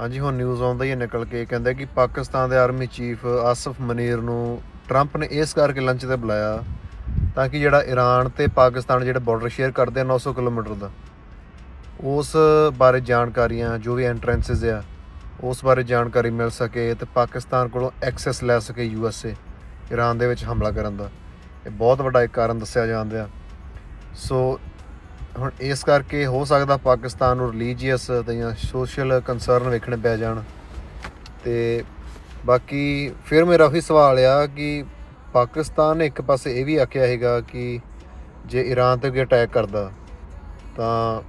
ਹਾਂਜੀ, ਹੁਣ ਨਿਊਜ਼ ਆਉਂਦਾ ਹੀ ਹੈ, ਨਿਕਲ ਕੇ ਕਹਿੰਦਾ ਕਿ ਪਾਕਿਸਤਾਨ ਦੇ ਆਰਮੀ ਚੀਫ ਆਸਫ ਮਨੀਰ ਨੂੰ ਟਰੰਪ ਨੇ ਇਸ ਕਰਕੇ ਲੰਚ ਤੇ ਬੁਲਾਇਆ ਤਾਂ ਕਿ ਜਿਹੜਾ ਈਰਾਨ ਤੇ ਪਾਕਿਸਤਾਨ ਜਿਹੜਾ ਬਾਰਡਰ ਸ਼ੇਅਰ ਕਰਦੇ ਆ 900 ਕਿਲੋਮੀਟਰ ਦਾ, ਉਸ ਬਾਰੇ ਜਾਣਕਾਰੀਆਂ ਜੋ ਵੀ ਐਂਟਰੈਂਸਸ ਆ, ਉਸ ਬਾਰੇ ਜਾਣਕਾਰੀ ਮਿਲ ਸਕੇ ਤੇ ਪਾਕਿਸਤਾਨ ਕੋਲੋਂ ਐਕਸੈਸ ਲੈ ਸਕੇ ਯੂਐਸਏ ਈਰਾਨ ਦੇ ਵਿੱਚ ਹਮਲਾ ਕਰਨ ਦਾ। ਇਹ ਬਹੁਤ ਵੱਡਾ ਇੱਕ ਕਾਰਨ ਦੱਸਿਆ ਜਾਂਦਾ ਸੋ ਹੁਣ ਇਸ ਕਰਕੇ ਹੋ ਸਕਦਾ ਪਾਕਿਸਤਾਨ ਨੂੰ ਰਿਲੀਜੀਅਸ ਤੇ ਜਾਂ ਸੋਸ਼ਲ ਕੰਸਰਨ ਵੇਖਣੇ ਪੈ ਜਾਣ। ਤੇ ਬਾਕੀ ਫਿਰ ਮੇਰਾ ਉਹੀ ਸਵਾਲ ਆ ਕਿ ਪਾਕਿਸਤਾਨ ਨੇ ਇੱਕ ਪਾਸੇ ਇਹ ਵੀ ਆਖਿਆ ਹੈਗਾ ਕਿ ਜੇ ਈਰਾਨ ਤੇ ਕੋਈ ਅਟੈਕ ਕਰਦਾ, ਤਾਂ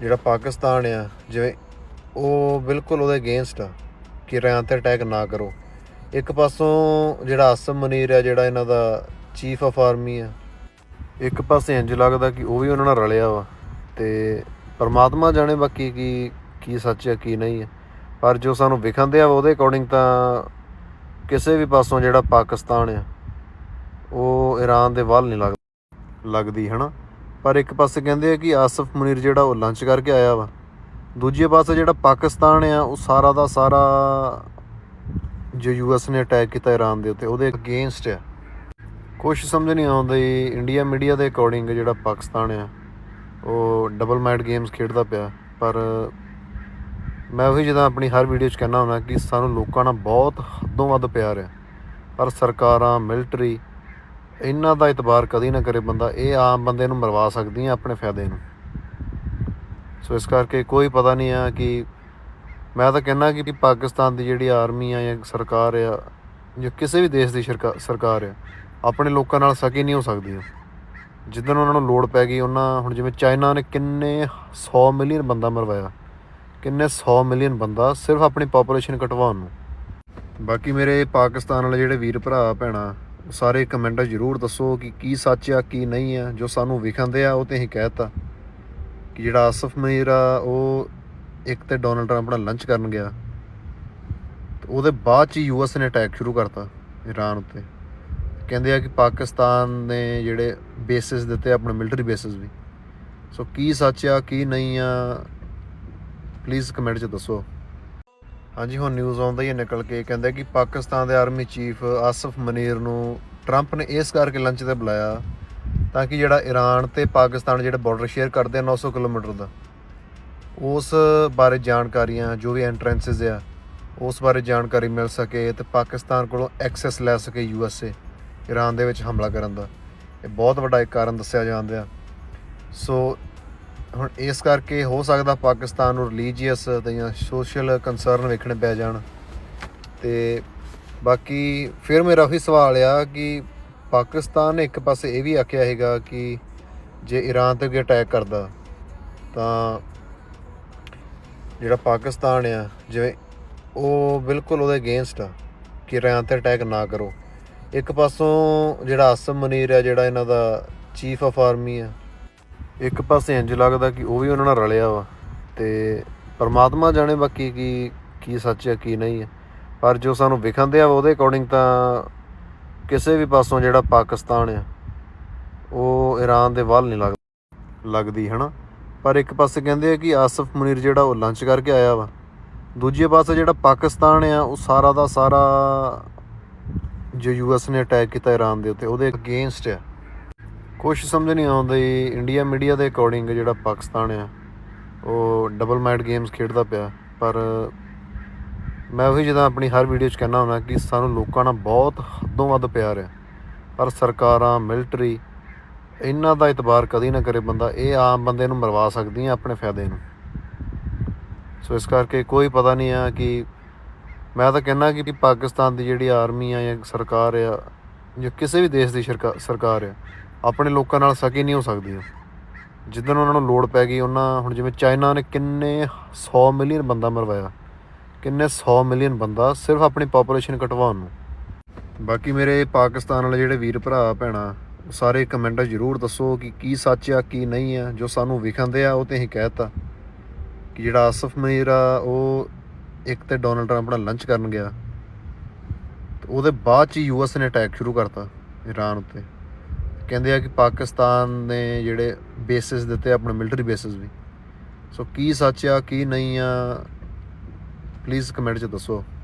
ਜਿਹੜਾ ਪਾਕਿਸਤਾਨ ਆ, ਜਿਵੇਂ ਉਹ ਬਿਲਕੁਲ ਉਹਦੇ ਅਗੇਂਸਟ ਆ ਕਿ ਈਰਾਨ ਤੇ ਅਟੈਕ ਨਾ ਕਰੋ। ਇੱਕ ਪਾਸੋਂ ਜਿਹੜਾ ਆਸਮ ਮਨੀਰ ਆ, ਜਿਹੜਾ ਇਹਨਾਂ ਦਾ ਚੀਫ ਆਫ ਆਰਮੀ ਆ ਇੱਕ ਪਾਸੇ ਇੰਜ ਲੱਗਦਾ ਕਿ ਉਹ ਵੀ ਉਹਨਾਂ ਨਾਲ ਰਲਿਆ ਵਾ ਤੇ ਪਰਮਾਤਮਾ ਜਾਣੇ ਬਾਕੀ ਕੀ ਕੀ ਸੱਚ ਹੈ ਕੀ ਨਹੀਂ ਹੈ ਪਰ ਜੋ ਸਾਨੂੰ ਵਿਖਾਉਂਦੇ ਆ ਉਹਦੇ ਅਕੋਰਡਿੰਗ ਤਾਂ ਕਿਸੇ ਵੀ ਪਾਸੋਂ ਜਿਹੜਾ ਪਾਕਿਸਤਾਨ ਆ, ਉਹ ਈਰਾਨ ਦੇ ਵੱਲ ਨਹੀਂ ਲੱਗਦਾ ਲੱਗਦੀ, ਹਨਾ? ਪਰ ਇੱਕ ਪਾਸੇ ਕਹਿੰਦੇ ਆ ਕਿ ਆਸਫ ਮੁਨੀਰ ਜਿਹੜਾ ਉਹ ਲੰਚ ਕਰਕੇ ਆਇਆ ਵਾ। ਦੂਜੇ ਪਾਸੇ ਜਿਹੜਾ ਪਾਕਿਸਤਾਨ ਆ, ਉਹ ਸਾਰਾ ਦਾ ਸਾਰਾ ਜੋ ਯੂਐਸ ਨੇ ਅਟੈਕ ਕੀਤਾ ਈਰਾਨ ਦੇ ਉੱਤੇ, ਉਹਦੇ ਅਗੇਂਸਟ ਆ। ਕੁਝ ਸਮਝ ਨਹੀਂ ਆਉਂਦੀ ਇੰਡੀਆ ਮੀਡੀਆ ਦੇ ਅਕੋਰਡਿੰਗ ਜਿਹੜਾ ਪਾਕਿਸਤਾਨ ਆ, ਉਹ ਡਬਲ ਮਾਈਂਡ ਗੇਮਸ ਖੇਡਦਾ ਪਿਆ। ਪਰ ਮੈਂ ਉਹੀ ਜਦੋਂ ਆਪਣੀ ਹਰ ਵੀਡੀਓ 'ਚ ਕਹਿਣਾ ਹੁੰਦਾ ਕਿ ਸਾਨੂੰ ਲੋਕਾਂ ਨਾਲ ਬਹੁਤ ਹੱਦੋਂ ਵੱਧ ਪਿਆਰ ਹੈ ਪਰ ਸਰਕਾਰਾਂ ਮਿਲਟਰੀ ਇਹਨਾਂ ਦਾ ਇਤਬਾਰ ਕਦੀ ਨਾ ਕਰੇ ਬੰਦਾ। ਇਹ ਆਮ ਬੰਦੇ ਨੂੰ ਮਰਵਾ ਸਕਦੀਆਂ ਆਪਣੇ ਫਾਇਦੇ ਨੂੰ। ਸੋ ਇਸ ਕਰਕੇ ਕੋਈ ਪਤਾ ਨਹੀਂ ਆ ਕਿ ਮੈਂ ਤਾਂ ਕਹਿੰਦਾ ਕਿ ਪਾਕਿਸਤਾਨ ਦੀ ਜਿਹੜੀ ਆਰਮੀ ਆ ਜਾਂ ਸਰਕਾਰ ਆ ਜਾਂ ਕਿਸੇ ਵੀ ਦੇਸ਼ ਦੀ ਸਰਕਾ- ਸਰਕਾਰ ਆ ਆਪਣੇ ਲੋਕਾਂ ਨਾਲ ਸਕੀ ਨਹੀਂ ਹੋ ਸਕਦੀਆਂ। ਜਿੱਦਣ ਉਹਨਾਂ ਨੂੰ ਲੋੜ ਪੈ ਗਈ, ਉਹਨਾਂ ਹੁਣ ਜਿਵੇਂ ਚਾਈਨਾ ਨੇ ਕਿੰਨੇ 100 ਮਿਲੀਅਨ ਬੰਦਾ ਮਰਵਾਇਆ। ਕਿੰਨੇ 100 ਮਿਲੀਅਨ ਬੰਦਾ ਸਿਰਫ ਆਪਣੀ ਪੋਪੂਲੇਸ਼ਨ ਘਟਵਾਉਣ ਨੂੰ। ਬਾਕੀ ਮੇਰੇ ਪਾਕਿਸਤਾਨ ਵਾਲੇ ਜਿਹੜੇ ਵੀਰ ਭਰਾ, ਭੈਣਾ ਉਹ ਸਾਰੇ ਕਮੈਂਟ ਜ਼ਰੂਰ ਦੱਸੋ ਕਿ ਕੀ ਸੱਚ ਆ, ਕੀ ਨਹੀਂ ਆ। ਜੋ ਸਾਨੂੰ ਵਿਖਾਂਦੇ ਆ, ਉਹ ਤੇ ਅਸੀਂ ਕਹਿਤਾ ਕਿ ਜਿਹੜਾ ਆਸਫ ਮੀਰ ਆ, ਉਹ ਇੱਕ ਤੇ ਡੋਨਲਡ ਟਰੰਪ ਨਾਲ ਲੰਚ ਕਰਨ ਗਿਆ। ਤੇ ਉਹਦੇ ਬਾਅਦ ਚ ਯੂਐਸ ਨੇ ਅਟੈਕ ਸ਼ੁਰੂ ਕਰਤਾ ਈਰਾਨ ਉੱਤੇ। ਕਹਿੰਦੇ ਆ ਕਿ ਪਾਕਿਸਤਾਨ ਨੇ ਜਿਹੜੇ ਬੇਸਿਸ ਦਿੱਤੇ ਆਪਣੇ ਮਿਲਟਰੀ ਬੇਸਿਸ ਵੀ। ਸੋ ਕੀ ਸੱਚ ਆ, ਕੀ ਨਹੀਂ ਆ ਪਲੀਜ਼ ਕਮੈਂਟ 'ਚ ਦੱਸੋ। ਹਾਂਜੀ, ਹੁਣ ਨਿਊਜ਼ ਆਉਂਦਾ ਹੀ ਹੈ ਨਿਕਲ ਕੇ। ਕਹਿੰਦਾ ਕਿ ਪਾਕਿਸਤਾਨ ਦੇ ਆਰਮੀ ਚੀਫ ਆਸਫ ਮਨੀਰ ਨੂੰ ਟਰੰਪ ਨੇ ਇਸ ਕਰਕੇ ਲੰਚ ਤੇ ਬੁਲਾਇਆ ਤਾਂ ਕਿ ਜਿਹੜਾ ਈਰਾਨ ਤੇ ਪਾਕਿਸਤਾਨ ਜਿਹੜੇ ਬਾਰਡਰ ਸ਼ੇਅਰ ਕਰਦੇ ਆ 900 ਕਿਲੋਮੀਟਰ ਦਾ, ਉਸ ਬਾਰੇ ਜਾਣਕਾਰੀਆਂ, ਜੋ ਵੀ ਐਂਟਰੈਂਸਸ ਆ, ਉਸ ਬਾਰੇ ਜਾਣਕਾਰੀ ਮਿਲ ਸਕੇ ਤੇ ਪਾਕਿਸਤਾਨ ਕੋਲੋਂ ਐਕਸੈਸ ਲੈ ਸਕੇ ਯੂਐਸਏ ਈਰਾਨ ਦੇ ਵਿੱਚ ਹਮਲਾ ਕਰਨ ਦਾ। ਇਹ ਬਹੁਤ ਵੱਡਾ ਇੱਕ ਕਾਰਨ ਦੱਸਿਆ ਜਾਂਦਾ ਆ। ਸੋ ਹੁਣ ਇਸ ਕਰਕੇ ਹੋ ਸਕਦਾ ਪਾਕਿਸਤਾਨ ਨੂੰ ਰਿਲੀਜੀਅਸ ਤੇ ਜਾਂ ਸੋਸ਼ਲ ਕੰਸਰਨ ਵੇਖਣੇ ਪੈ ਜਾਣ। ਤੇ ਬਾਕੀ ਫਿਰ ਮੇਰਾ ਉਹੀ ਸਵਾਲ ਆ ਕਿ ਪਾਕਿਸਤਾਨ ਨੇ ਇੱਕ ਪਾਸੇ ਇਹ ਵੀ ਆਖਿਆ ਹੈਗਾ ਕਿ ਜੇ ਈਰਾਨ ਤੇ ਕੋਈ ਅਟੈਕ ਕਰਦਾ, ਤਾਂ ਜਿਹੜਾ ਪਾਕਿਸਤਾਨ ਆ, ਜਿਵੇਂ ਉਹ ਬਿਲਕੁਲ ਉਹਦੇ ਅਗੇਂਸਟ ਆ ਕਿ ਈਰਾਨ ਤੇ ਅਟੈਕ ਨਾ ਕਰੋ। ਇੱਕ ਪਾਸੋਂ ਜਿਹੜਾ ਆਸਮ ਮਨੀਰ ਆ ਜਿਹੜਾ ਇਹਨਾਂ ਦਾ ਚੀਫ ਆਫ ਆਰਮੀ ਆ ਇੱਕ ਪਾਸੇ ਇੰਜ ਲੱਗਦਾ ਕਿ ਉਹ ਵੀ ਉਹਨਾਂ ਨਾਲ ਰਲਿਆ ਵਾ ਤੇ ਪਰਮਾਤਮਾ ਜਾਣੇ ਬਾਕੀ ਕੀ ਕੀ ਸੱਚ ਹੈ, ਕੀ ਨਹੀਂ ਹੈ। ਪਰ ਜੋ ਸਾਨੂੰ ਵਿਖਾਉਂਦੇ ਆ ਉਹਦੇ ਅਕੋਰਡਿੰਗ ਤਾਂ ਕਿਸੇ ਵੀ ਪਾਸੋਂ ਜਿਹੜਾ ਪਾਕਿਸਤਾਨ ਆ, ਉਹ ਈਰਾਨ ਦੇ ਵੱਲ ਨਹੀਂ ਲੱਗਦਾ ਲੱਗਦੀ, ਹਨਾ? ਪਰ ਇੱਕ ਪਾਸੇ ਕਹਿੰਦੇ ਆ ਕਿ ਆਸਫ ਮੁਨੀਰ ਜਿਹੜਾ ਉਹ ਲੰਚ ਕਰਕੇ ਆਇਆ ਵਾ। ਦੂਜੇ ਪਾਸੇ ਜਿਹੜਾ ਪਾਕਿਸਤਾਨ ਆ, ਉਹ ਸਾਰਾ ਦਾ ਸਾਰਾ ਜੋ ਯੂਐਸ ਨੇ ਅਟੈਕ ਕੀਤਾ ਈਰਾਨ ਦੇ ਉੱਤੇ, ਉਹਦੇ ਅਗੇਂਸਟ ਆ। ਕੁਝ ਸਮਝ ਨਹੀਂ ਆਉਂਦੀ ਇੰਡੀਆ ਮੀਡੀਆ ਦੇ ਅਕੋਰਡਿੰਗ ਜਿਹੜਾ ਪਾਕਿਸਤਾਨ ਆ, ਉਹ ਡਬਲ ਮਾਈਂਡ ਗੇਮਸ ਖੇਡਦਾ ਪਿਆ। ਪਰ ਮੈਂ ਉਹੀ ਜਿੱਦਾਂ ਆਪਣੀ ਹਰ ਵੀਡੀਓ 'ਚ ਕਹਿਣਾ ਹੁੰਦਾ ਕਿ ਸਾਨੂੰ ਲੋਕਾਂ ਨਾਲ ਬਹੁਤ ਹੱਦੋਂ ਵੱਧ ਪਿਆਰ ਹੈ ਪਰ ਸਰਕਾਰਾਂ ਮਿਲਟਰੀ ਇਹਨਾਂ ਦਾ ਇਤਬਾਰ ਕਦੀ ਨਾ ਕਰੇ ਬੰਦਾ, ਇਹ ਆਮ ਬੰਦੇ ਨੂੰ ਮਰਵਾ ਸਕਦੀਆਂ ਆਪਣੇ ਫਾਇਦੇ ਨੂੰ। ਸੋ ਇਸ ਕਰਕੇ ਕੋਈ ਪਤਾ ਨਹੀਂ ਆ ਕਿ ਮੈਂ ਤਾਂ ਕਹਿੰਦਾ ਕਿ ਪਾਕਿਸਤਾਨ ਦੀ ਜਿਹੜੀ ਆਰਮੀ ਆ ਜਾਂ ਸਰਕਾਰ ਆ ਜਾਂ ਕਿਸੇ ਵੀ ਦੇਸ਼ ਦੀ ਸਰਕਾ- ਸਰਕਾਰ ਆ, ਆਪਣੇ ਲੋਕਾਂ ਨਾਲ ਸਕੀ ਨਹੀਂ ਹੋ ਸਕਦੀ ਜਿੱਦਣ ਉਹਨਾਂ ਨੂੰ ਲੋੜ ਪੈ ਗਈ, ਉਹਨਾਂ ਹੁਣ ਜਿਵੇਂ ਚਾਈਨਾ ਨੇ ਕਿੰਨੇ 100 ਮਿਲੀਅਨ ਬੰਦਾ ਮਰਵਾਇਆ। ਕਿੰਨੇ 100 ਮਿਲੀਅਨ ਬੰਦਾ ਸਿਰਫ ਆਪਣੀ ਪੋਪੂਲੇਸ਼ਨ ਘਟਵਾਉਣ ਨੂੰ। ਬਾਕੀ ਮੇਰੇ ਪਾਕਿਸਤਾਨ ਵਾਲੇ ਜਿਹੜੇ ਵੀਰ ਭਰਾ, ਭੈਣਾ ਉਹ ਸਾਰੇ ਕਮੈਂਟ ਜ਼ਰੂਰ ਦੱਸੋ ਕਿ ਕੀ ਸੱਚ ਆ, ਕੀ ਨਹੀਂ ਆ। ਜੋ ਸਾਨੂੰ ਵਿਖਾਉਂਦੇ ਆ, ਉਹ ਤੇ ਅਸੀਂ ਕਹਿਤਾ ਕਿ ਜਿਹੜਾ ਆਸਫ ਮਨੀਰ ਆ, ਉਹ ਇੱਕ ਤੇ ਡੋਨਲਡ ਟਰੰਪ ਨਾਲ ਲੰਚ ਕਰਨ ਗਿਆ, ਤੇ ਉਹਦੇ ਬਾਅਦ ਚ ਯੂਐਸ ਨੇ ਅਟੈਕ ਸ਼ੁਰੂ ਕਰਤਾ ਈਰਾਨ ਉੱਤੇ। ਕਹਿੰਦੇ ਆ ਕਿ ਪਾਕਿਸਤਾਨ ਨੇ ਜਿਹੜੇ ਬੇਸਿਸ ਦਿੱਤੇ ਆਪਣੇ ਮਿਲਟਰੀ ਬੇਸਿਸ ਵੀ। ਸੋ ਕੀ ਸੱਚ ਆ, ਕੀ ਨਹੀਂ ਆ ਪਲੀਜ਼ ਕਮੈਂਟ 'ਚ ਦੱਸੋ।